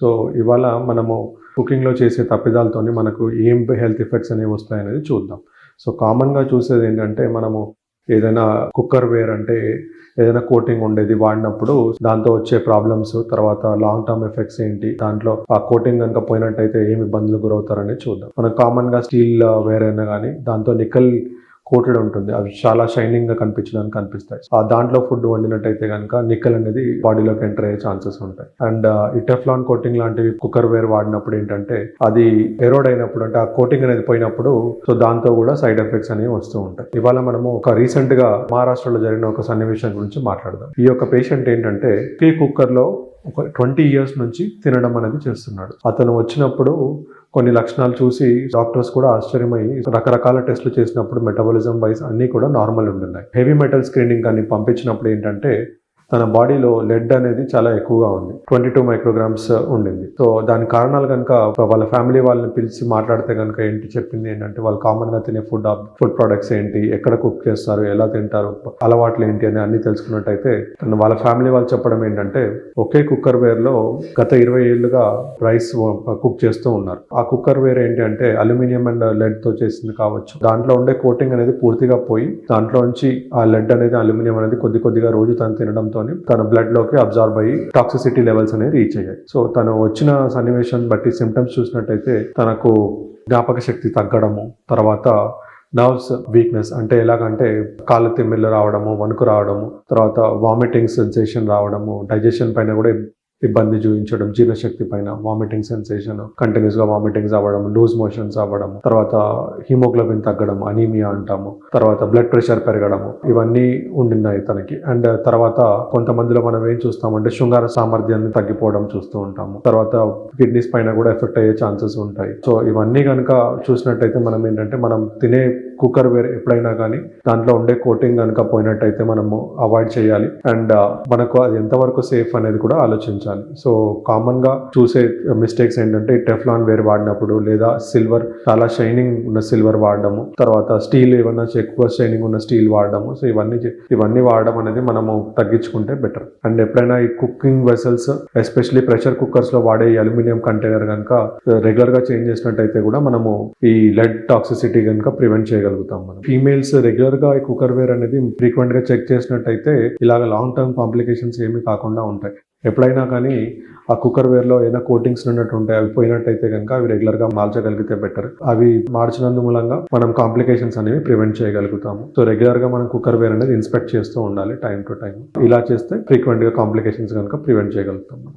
So ఇవాళ మనము కుకింగ్లో చేసే తప్పిదాలతోని మనకు ఏం హెల్త్ ఎఫెక్ట్స్ అనేవి వస్తాయనేది చూద్దాం. సో కామన్గా చూసేది ఏంటంటే మనము ఏదైనా కుక్కర్ వేర్ అంటే ఏదైనా కోటింగ్ ఉండేది వాడినప్పుడు దాంతో వచ్చే ప్రాబ్లమ్స్ తర్వాత లాంగ్ టర్మ్ ఎఫెక్ట్స్ ఏంటి దాంట్లో ఆ కోటింగ్ కనుక పోయినట్టయితే ఏమి ఇబ్బందులు గురవుతారనేది చూద్దాం. మనం కామన్గా స్టీల్ వేర్ అయినా కానీ దాంతో నికల్ కోటెడ్ ఉంటుంది. అవి చాలా షైనింగ్గా కనిపించడానికి కనిపిస్తాయి. ఆ దాంట్లో ఫుడ్ వండినట్టయితే కనుక నిక్కల్ అనేది బాడీలోకి ఎంటర్ అయ్యే ఛాన్సెస్ ఉంటాయి. అండ్ ఈ టెఫ్లాన్ కోటింగ్ లాంటివి కుక్కర్ వేర్ వాడినప్పుడు ఏంటంటే అది ఎరోడ్ అయినప్పుడు అంటే ఆ కోటింగ్ అనేది పోయినప్పుడు సో దాంతో కూడా సైడ్ ఎఫెక్ట్స్ అనేవి వస్తూ ఉంటాయి. ఇవాళ మనము ఒక రీసెంట్గా మహారాష్ట్రలో జరిగిన ఒక సన్నివేశం గురించి మాట్లాడదాం. ఈ యొక్క పేషెంట్ ఏంటంటే టీ కుక్కర్లో ఒక ట్వంటీ ఇయర్స్ నుంచి తినడం అనేది చేస్తున్నాడు. అతను వచ్చినప్పుడు కొన్ని లక్షణాలు చూసి డాక్టర్స్ కూడా ఆశ్చర్యమై రకరకాల టెస్టులు చేసినప్పుడు మెటబాలిజం వైజ్ అన్నీ కూడా నార్మల్ ఉంటున్నాయి. హెవీ మెటల్ స్క్రీనింగ్ కానీ పంపించినప్పుడు ఏంటంటే తన బాడీలో లెడ్ అనేది చాలా ఎక్కువగా ఉంది. ట్వంటీ టూ మైక్రోగ్రామ్స్ ఉండింది. సో దాని కారణాలు కనుక వాళ్ళ ఫ్యామిలీ వాళ్ళని పిలిచి మాట్లాడితే కనుక ఏంటి చెప్పింది ఏంటంటే వాళ్ళు కామన్గా తినే ఫుడ్ ఫుడ్ ప్రొడక్ట్స్ ఏంటి ఎక్కడ కుక్ చేస్తారు ఎలా తింటారు అలవాట్లు ఏంటి అని అన్ని తెలుసుకున్నట్టయితే తను వాళ్ళ ఫ్యామిలీ వాళ్ళు చెప్పడం ఏంటంటే ఒకే కుక్కర్ వేర్లో గత ఇరవై ఏళ్ళుగా రైస్ కుక్ చేస్తూ ఉన్నారు. ఆ కుక్కర్ వేర్ ఏంటి అంటే అల్యూమినియం అండ్ లెడ్తో చేసింది కావచ్చు. దాంట్లో ఉండే కోటింగ్ అనేది పూర్తిగా పోయి దాంట్లో నుంచి ఆ లెడ్ అనేది అల్యూమినియం అనేది కొద్ది కొద్దిగా రోజు తను తినడంతో తన బ్లడ్లోకి అబ్జార్బ్ అయ్యి టాక్సిసిటీ లెవెల్స్ అనేవి రీచ్ అయ్యాయి. సో తను వచ్చిన సన్నివేశం బట్టి సిమ్టమ్స్ చూసినట్టయితే తనకు జ్ఞాపక శక్తి తగ్గడము తర్వాత నర్వ్స్ వీక్నెస్ అంటే ఎలాగంటే కాళ్ళ తిమ్మిళ్ళు రావడము వణుకు రావడము తర్వాత వామిటింగ్ సెన్సేషన్ రావడము డైజెషన్ పైన కూడా ఇబ్బంది చూపించడం జీర్ణశక్తి పైన వామిటింగ్ సెన్సేషన్ కంటిన్యూస్గా వామిటింగ్స్ అవ్వడం లూజ్ మోషన్స్ అవ్వడం తర్వాత హీమోగ్లోబిన్ తగ్గడం అనీమియా అంటాము తర్వాత బ్లడ్ ప్రెషర్ పెరగడము ఇవన్నీ ఉండినాయి తనకి. అండ్ తర్వాత కొంతమందిలో మనం ఏం చూస్తామంటే శృంగార సామర్థ్యాన్ని తగ్గిపోవడం చూస్తూ ఉంటాము. తర్వాత కిడ్నీస్ పైన కూడా ఎఫెక్ట్ అయ్యే ఛాన్సెస్ ఉంటాయి. సో ఇవన్నీ కనుక చూసినట్టయితే మనం ఏంటంటే మనం తినే కుక్కర్ వేర్ ఎప్పుడైనా కానీ దాంట్లో ఉండే కోటింగ్ కనుక పోయినట్టయితే మనము అవాయిడ్ చేయాలి. అండ్ uh, మనకు అది ఎంతవరకు సేఫ్ అనేది కూడా ఆలోచించాలి. సో కామన్గా చూసే మిస్టేక్స్ ఏంటంటే టెఫ్లాన్ వేర్ వాడినప్పుడు లేదా సిల్వర్ చాలా షైనింగ్ ఉన్న సిల్వర్ వాడడము తర్వాత స్టీల్ ఏమన్నా ఎక్కువ షైనింగ్ ఉన్న స్టీల్ వాడడము. సో ఇవన్నీ ఇవన్నీ వాడడం అనేది మనము తగ్గించుకుంటే బెటర్ అండ్ ఎప్పుడైనా ఈ కుకింగ్ వెసల్స్ ఎస్పెషల్లీ ప్రెషర్ కుక్కర్స్లో వాడే అల్యూమినియం కంటైనర్ కనుక రెగ్యులర్గా చేంజ్ చేసినట్టయితే కూడా మనము ఈ లెడ్ టాక్సిసిటీ కనుక ప్రివెంట్ చేయగలుగుతాం మనం. ఫీమేల్స్ రెగ్యులర్గా ఈ కుక్కర్ వేర్ అనేది ఫ్రీక్వెంట్గా చెక్ చేసినట్టయితే ఇలాగ లాంగ్ టర్మ్ కాంప్లికేషన్స్ ఏమీ కాకుండా ఉంటాయి. ఎప్పుడైనా కానీ ఆ కుక్కర్ వేర్లో ఏదైనా కోటింగ్స్ ఉన్నట్టు ఉంటాయి అవి పోయినట్టయితే కనుక అవి రెగ్యులర్గా మార్చగలిగితే బెటర్ అవి మార్చినందు మూలంగా మనం కాంప్లికేషన్స్ అనేవి ప్రివెంట్ చేయగలుగుతాము. సో రెగ్యులర్గా మనం కుక్కర్ వేర్ అనేది ఇన్స్పెక్ట్ చేస్తూ ఉండాలి టైం టు టైం ఇలా చేస్తే ఫ్రీక్వెంట్గా కాంప్లికేషన్స్ కనుక ప్రివెంట్ చేయగలుగుతాం మనం.